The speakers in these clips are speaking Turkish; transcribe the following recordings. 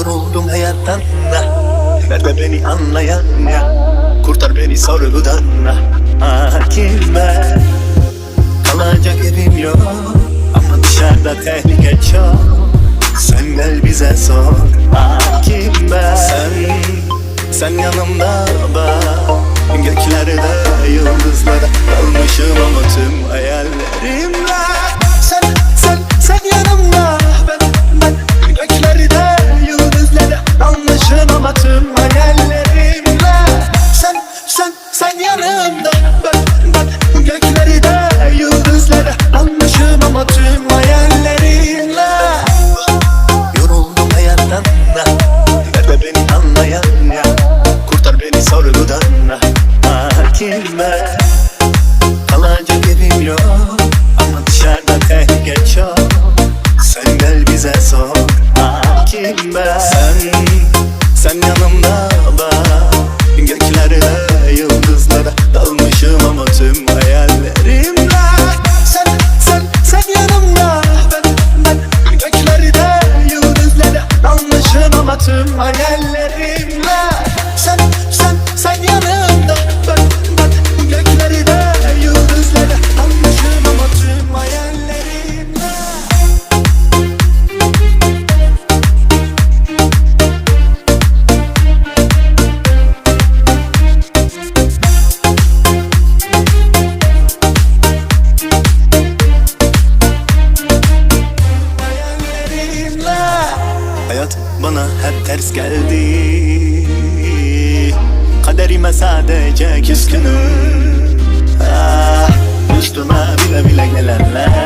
Yoruldum hayattan da. Nerede beni anlayan ya? Kurtar beni sorgudan da. Hakim ben. Kalacak evim yok. Ama dışarıda tehlike çok. Sen gel bize sor. Hakim ben. Sen, sen yanımda bak Göklerde yıldızlara Dalmışım ama tüm hayallerimle. bana hep ters geldi. Kaderime sadece küskünüm. Ah, üstüme bile bile gelenler.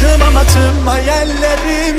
Tırmalatım hayallerim.